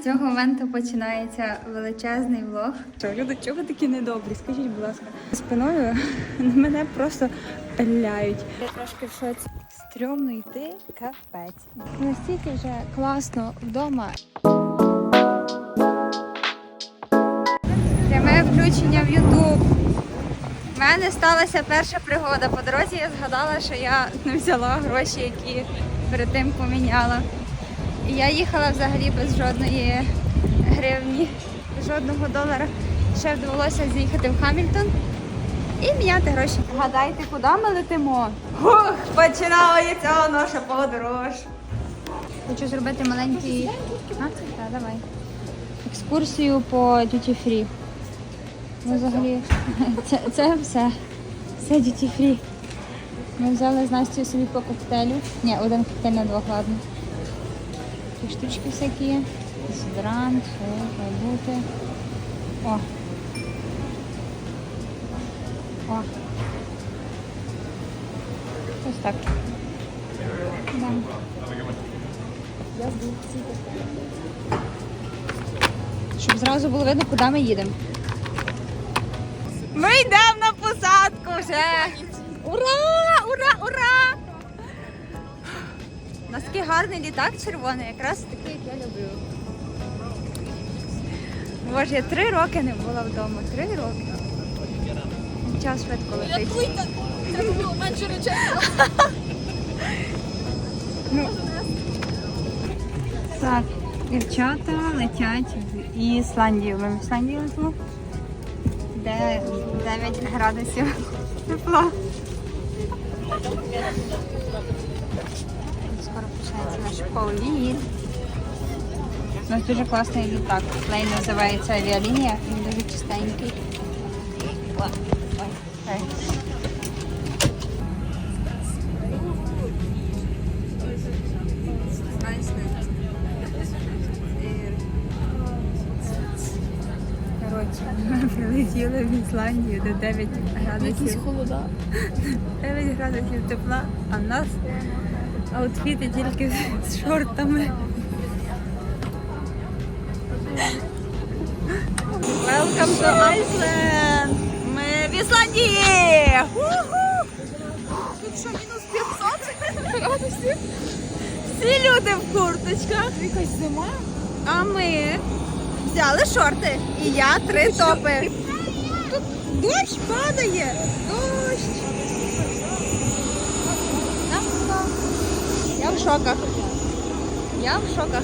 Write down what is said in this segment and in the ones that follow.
З цього моменту починається величезний влог. Що, люди, чого такі недобрі? Скажіть, будь ласка. Спиною мене просто пиляють. Я трошки в шоці. Стрьомно йти, капець. Настільки вже класно вдома. Пряме включення в Ютуб. У мене сталася перша пригода. По дорозі я згадала, що я не взяла гроші, які перед тим поміняла. І я їхала взагалі без жодної гривні, жодного долара. Ще довелося з'їхати в Хамільтон і міняти гроші. Гадайте, куди ми летимо? Хух, починається наша подорож. Хочу зробити маленький. А, так, давай. Екскурсію по Duty Free. Ну, взагалі, це, це все. Все duty free. Ми взяли з Настю собі по коктейлю. Ні, один коктейль на двох, ладно. Такі штучки всякі. Дезодорант, бути. О. О. Ось так. Да. Щоб зразу було видно, куди ми їдемо. Ми йдемо на посадку вже. Ура! Ура! Ура! У нас такий гарний літак червоний, якраз такий, як я люблю. Боже, я три роки не була вдома. Три роки. Час швидко летить. Треба було менше речей. Так, дівчата летять в Ісландію. Ми в Ісландію летимо, де 9 градусів тепла. Скоро починається наш політ. У нас дуже класний літак. Плейн називається авіалінія, він дуже чистенький. Ми прилетіли в Ісландію до 9 градусів. холода. 9 градусів тепла, а в нас аутфіти тільки з- шортами. Welcome to Iceland! Ми в Ісландії! Тут що, мінус 500 градусів? Всі люди в курточках, Якась зима. а ми взяли шорти. І я три топи. Тут дощ падає. Дощ. Я в шоках. Я в шоках.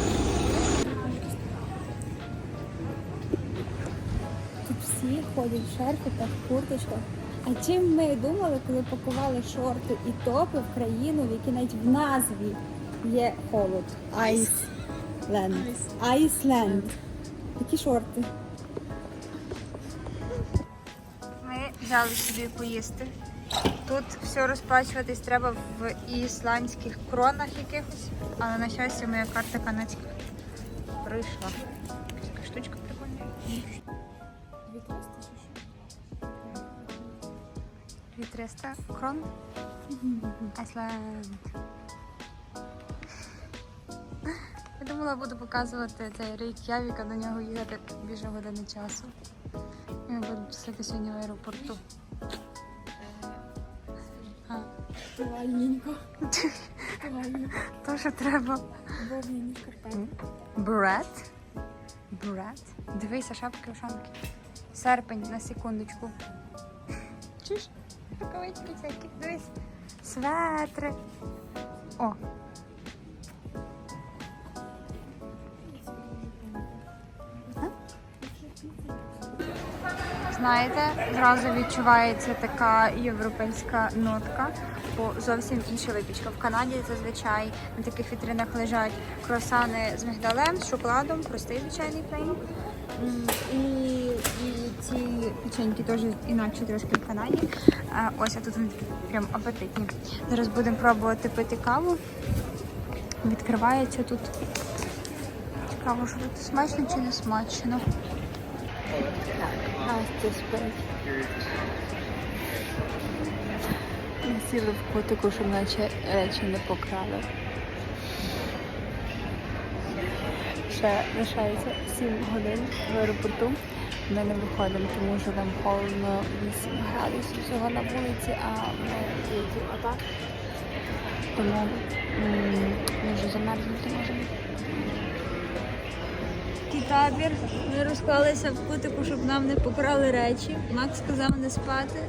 Тут всі ходять в шерфиках, в курточках. А чим ми думали, коли пакували шорти і топи в країну, в якій навіть в назві є холод? Айсленд. Айсленд. Такі шорти. Ми взяли собі поїсти. Тут все розплачуватись треба в ісландських кронах якихось, але на щастя моя карта канадська прийшла. Така штучка прикольна. 2300 крон. Айсленд. Я думала, буду показувати цей Рейк'явік, а до нього їхати більше години часу. Ми будемо писати сьогодні в аеропорту. Туальненько. Туальненько. то, що треба. Вовняні шкарпетки. Бред. Бред. Дивися, шапки ушанки. Серпень на секундочку. Чуєш? Рукавички всякі. Дивись. Светри. О. Знаєте, зразу відчувається така європейська нотка, бо зовсім інша випічка. В Канаді зазвичай на таких вітринах лежать круасани з мигдалем, з шоколадом, простий звичайний плейн. І, і ці печеньки теж інакше трошки в Канаді. Ось а тут вони прям апетитні. Зараз будемо пробувати пити каву. Відкривається тут. Цікаво, що тут смачно чи не смачно. Настя спить. Сіли в котику, щоб наче речі не покрали. ще лишається 7 годин в аеропорту. Ми не виходимо, тому що там холодно 8 градусів всього на вулиці, а ми їдемо отак. Тому ми вже замерзнути можемо. Табір. Ми розклалися в кутику, щоб нам не покрали речі. Макс сказав не спати.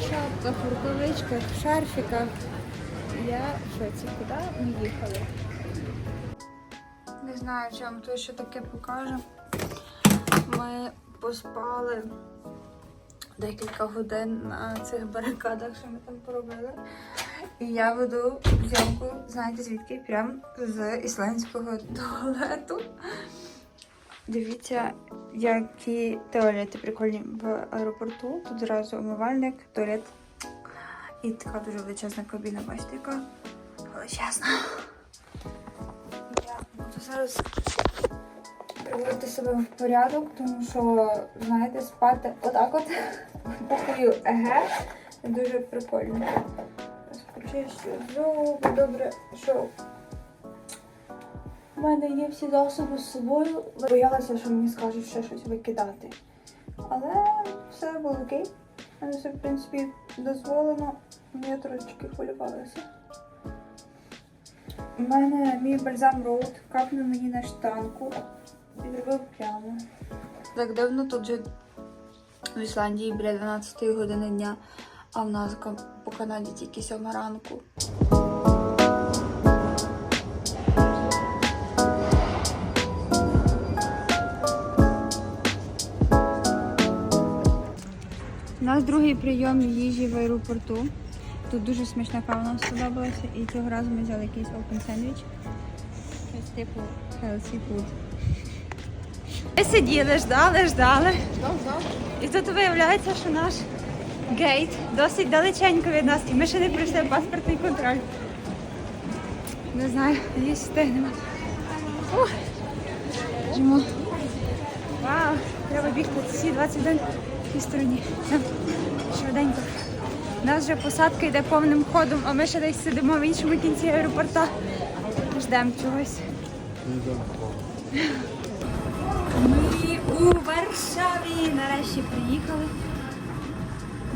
Шапках, рукавичках, шарфіках. Я в шоці, куди ми їхали? Не знаю, чи вам тут ще таке покаже. Ми поспали декілька годин на цих барикадах, що ми там поробили. І я веду зйомку, знаєте звідки? Прямо з ісландського туалету. Дивіться, які туалети прикольні в аеропорту. Тут зразу умивальник, туалет. І така дуже величезна кабіна, бачите, яка величезна. Я буду зараз приводити себе в порядок, тому що, знаєте, спати отак от покою еге дуже прикольно. Почищу зуби, добре, що у мене є всі засоби з собою. Боялася, що мені скажуть ще щось викидати. Але все було окей. Мене все, в принципі, дозволено. Я трошечки хвилювалася. У мене мій бальзам роуд капнув мені на штанку і зробив прямо. Так давно тут вже в Ісландії біля 12 години дня, а в нас по Канаді тільки 7 ранку. Нас другий прийом їжі в аеропорту. Тут дуже смачна кава нам сподобалася, і цього разу ми взяли якийсь open сендвіч. Щось типу healthy food. Ми сиділи, ждали, ждали. І тут виявляється, що наш гейт досить далеченько від нас, і ми ще не пройшли паспортний контроль. Не знаю, надіюсь, встигнемо. Жимо. Вау, треба бігти всі 21 в тій стороні. Швиденько. У нас вже посадка йде повним ходом, а ми ще десь сидимо в іншому кінці аеропорта. Ждемо чогось. Ми у Варшаві нарешті приїхали.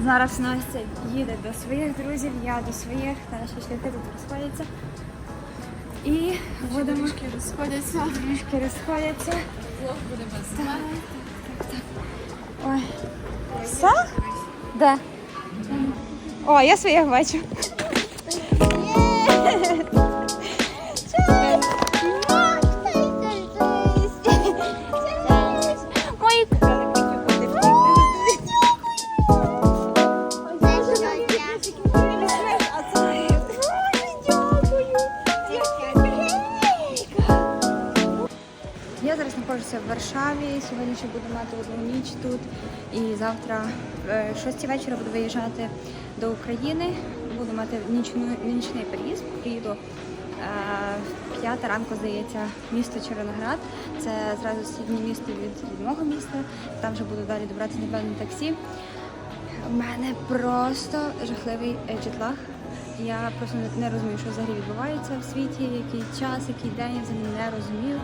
Зараз Настя їде до своїх друзів, я до своїх, наші шляхи тут розходяться. І будемо Трішки розходяться. трішки розходяться. Влог буде без мене. Ой. Все? Де? О, я своїх бачу. Завтра в 6 вечора буду виїжджати до України. Буду мати нічну, нічний переїзд. Приїду е, в 5 ранку, здається, місто Червоноград. Це зразу сусіднє місто від, мого міста. Там вже буду далі добратися напевно на таксі. У мене просто жахливий е, джетлаг. Я просто не розумію, що взагалі відбувається в світі, який час, який день, я взагалі не розумію.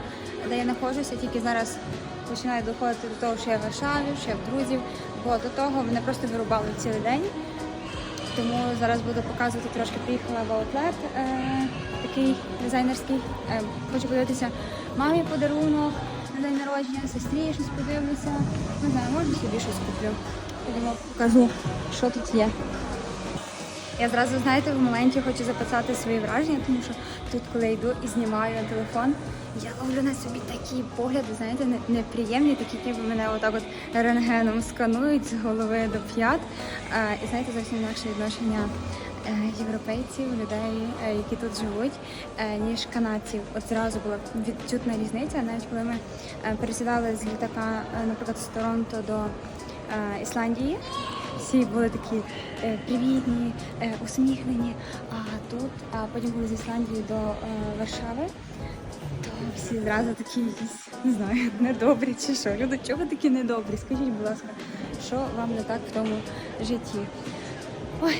Де я знаходжуся, тільки зараз починаю доходити до того, що я в Варшаві, що я в друзів, бо до того мене просто вирубали цілий день. Тому зараз буду показувати трошки. Приїхала в аутлет, е, такий дизайнерський. Е, хочу подивитися мамі подарунок на день народження, сестрі щось подивлюся. Не знаю, може собі щось куплю. Підемо покажу, що тут є. Я зразу, знаєте, в моменті хочу записати свої враження, тому що тут, коли йду і знімаю на телефон, я ловлю на собі такі погляди, знаєте, неприємні, такі, ніби мене отак от рентгеном сканують з голови до п'ят. Е, І знаєте, зовсім інакше відношення е, європейців, людей, е, які тут живуть, ніж канадців. От зразу була відчутна різниця, навіть коли ми пересідали з літака, наприклад, з Торонто до Ісландії. Всі були такі е, привітні, е, усміхнені. А тут, а потім коли з Ісландії до е, Варшави, то всі зразу такі якісь, не знаю, недобрі чи що. Люди, чого такі недобрі? Скажіть, будь ласка, що вам не так в тому житті. Ой,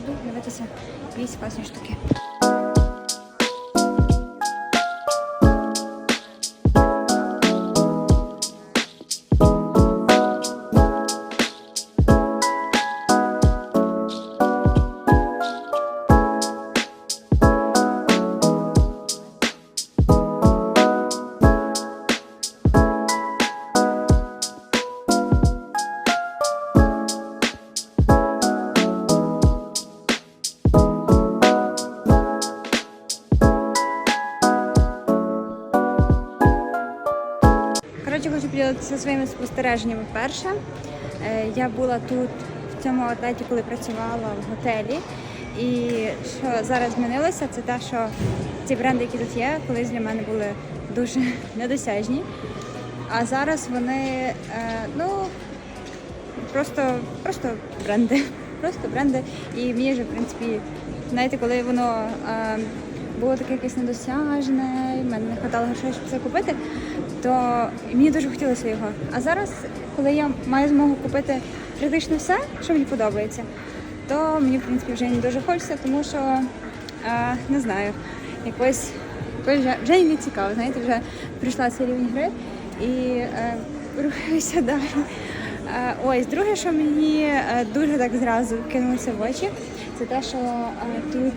буду дивитися якісь класні штуки. Хочу поділитися своїми спостереженнями. Перше, е, я була тут в цьому атлеті, коли працювала в готелі. І що зараз змінилося, це те, що ці бренди, які тут є, колись для мене були дуже недосяжні. А зараз вони е, ну просто, просто бренди. Просто бренди. І мені вже, в принципі, знаєте, коли воно е, було таке якесь недосяжне, в мене не хватало грошей, щоб це купити, то мені дуже хотілося його. А зараз, коли я маю змогу купити практично все, що мені подобається, то мені, в принципі, вже не дуже хочеться, тому що е, не знаю, якось, вже, вже не цікаво, знаєте, вже прийшла цей рівень гри і е, рухаюся далі. Е, Ось, друге, що мені е, дуже так зразу кинулося в очі, це те, що е, тут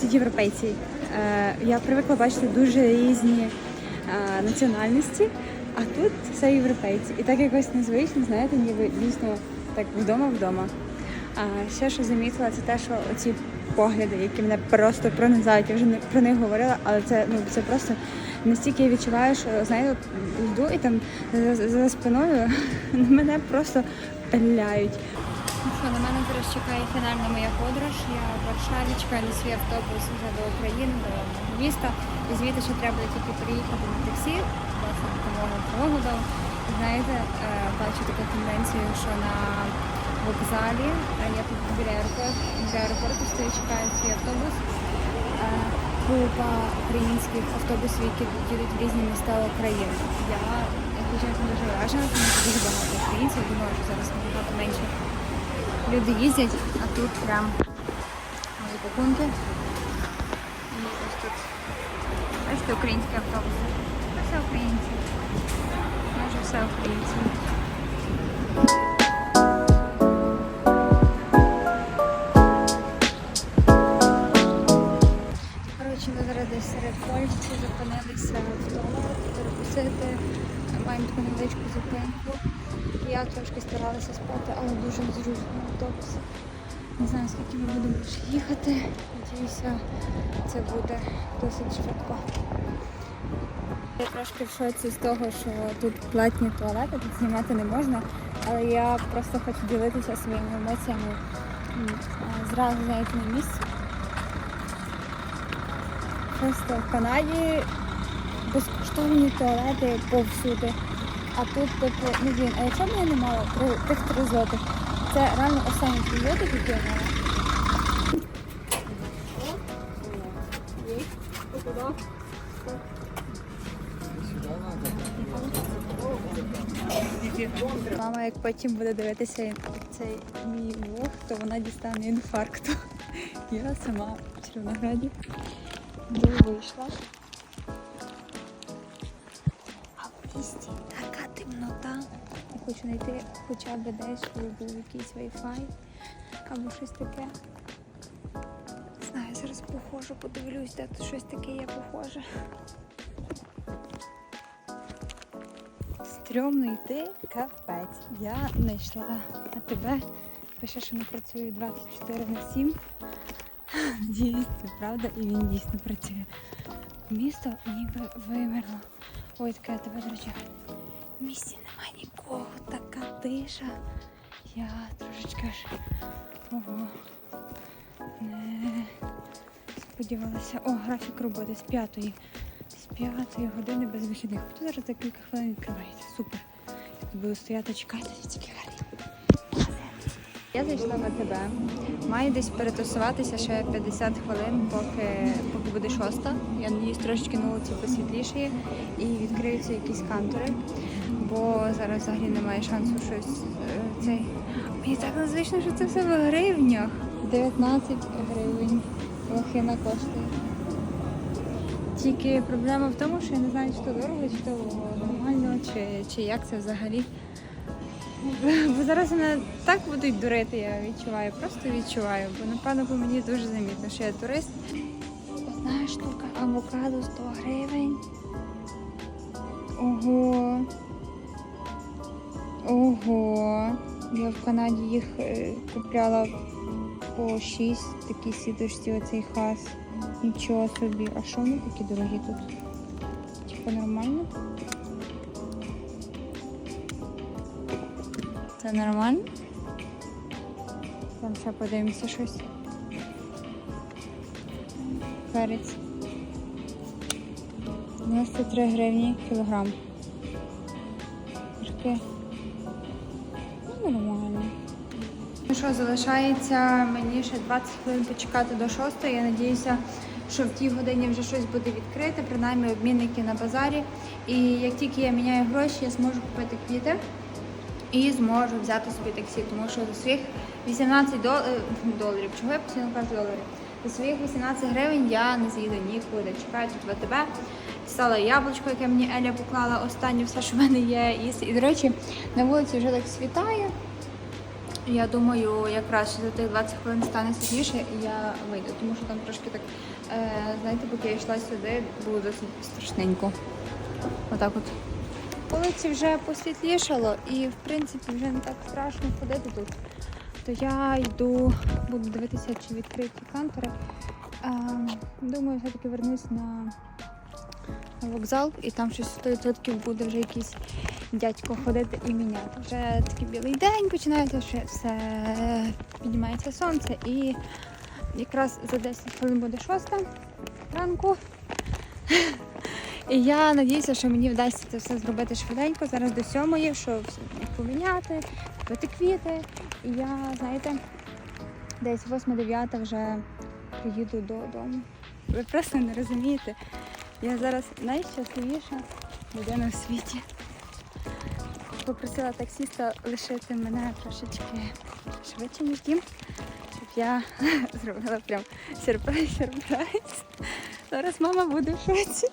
тут європейці. Е, Я привикла бачити дуже різні е, національності, а тут все європейці. І так якось незвично, знаєте, ніби дійсно так вдома вдома. А ще що замітила, це те, що оці погляди, які мене просто пронизають, я вже не про них говорила, але це ну це просто настільки я відчуваю, що знаєте, йду і там за, за спиною мене просто пиляють. Ну що, на мене зараз чекає фінальна моя подорож. Я Варшаві чекаю на свій автобус вже до України, до міста. І звідти ще треба тільки приїхати на таксі, власне, допомогу проводу. Знаєте, е, бачу таку тенденцію, що на вокзалі, я тут біля аеропорту, біля аеропорту стою, чекаю свій автобус. Е, Група українських автобусів, які їдуть в різні міста України. Я, чесно, дуже вражена, тому що дуже багато українців. Думаю, що зараз набагато менше люди їздять, а тут прям мої. Бачите, українські автобуси. Це все українці. Майже все українці. Коротше, ми зараз десь серед Польщі зупинилися в туалет, перекусити. Маємо таку невеличку зупинку. Я трошки старалася спати, але дуже зручно автобус. Не знаю, скільки ми будемо їхати. Надіюся, це буде досить швидко. Я трошки в шоці з того, що тут платні туалети, тут знімати не можна, але я просто хочу ділитися своїми емоціями зразу знаєте на місці. Просто в Канаді безкоштовні туалети повсюди. А тут, типу, ну блін, а якщо б я не мала тих три злотих, це реально останні три злотих, які я мала. Як потім буде дивитися цей мій влог, то вона дістане інфаркту. Я сама в Червонограді вже вийшла. А в місті така темнота. Я хочу знайти хоча б десь, щоб був якийсь Wi-Fi або щось таке. Не знаю, зараз похожу, подивлюсь, де тут щось таке є похоже. Стрьомно йти капець. Я знайшла а тебе. Пише, що не працює 24 на 7. Надіюсь, це правда, і він дійсно працює. Місто ніби вимерло. Ой, таке я тебе, до речі, в місті немає нікого, така тиша. Я трошечки аж ого. Не сподівалася. О, графік роботи з п'ятої. П'ятої години без вихідних. Тут зараз за кілька хвилин відкривається. Супер. Я тут буду стояти чекати, тільки гарні. Я зайшла в АТБ. Маю десь перетусуватися ще 50 хвилин, поки, поки буде шоста. Я надіюсь, трошечки на вулиці посвітлішає і відкриються якісь кантори. Бо бо зараз взагалі немає шансу щось е, цей. Мені так незвично, що це все в гривнях. 19 гривень лохина коштує. Тільки проблема в тому, що я не знаю, чи то дорого, чи то нормально, чи, чи як це взагалі. Бо зараз мене так будуть дурити, я відчуваю, просто відчуваю, бо напевно по мені дуже замітно, що я турист. Одна штука авокадо 100 гривень. Ого. Ого. Я в Канаді їх е, купляла по 6 такі сіточці, оцей хас. Нічого собі. А що вони такі дорогі тут? Типа нормально? Це нормально? Там ще подивимося щось. Перець. 93 гривні кілограм. Що, залишається мені ще 20 хвилин почекати до 6. Я надіюся, що в тій годині вже щось буде відкрите, принаймні обмінники на базарі. І як тільки я міняю гроші, я зможу купити квіти і зможу взяти собі таксі, тому що за своїх 18 дол- е, доларів, чого я постійно кажу доларів, за своїх 18 гривень я не з'їду нікуди. Чекаю тут ВТБ. Дістала яблучко, яке мені Еля поклала, останнє все, що в мене є. І до речі, на вулиці вже так світає. Я думаю, якраз за тих 20 хвилин стане світліше, і я вийду, тому що там трошки так, е, знаєте, поки я йшла сюди, було досить страшненько. Отак от. Вулиці вже посвітлішало і в принципі вже не так страшно ходити тут. То я йду, буду дивитися, чи відкриті кантори. Е, думаю, все-таки вернусь на вокзал і там щось 100% буде вже якийсь дядько ходити і міняти. Вже такий білий день починається, ще все піднімається сонце і якраз за 10 хвилин буде шоста ранку. І я надіюся, що мені вдасться це все зробити швиденько, зараз до сьомої, щоб поміняти, купити квіти. І я, знаєте, десь 8-9 вже приїду додому. Ви просто не розумієте. Я зараз найщасливіша людина в світі. Попросила таксіста лишити мене трошечки швидше, ніж дім, щоб я зробила прям сюрприз-сюрприз. Зараз мама буде в шоці.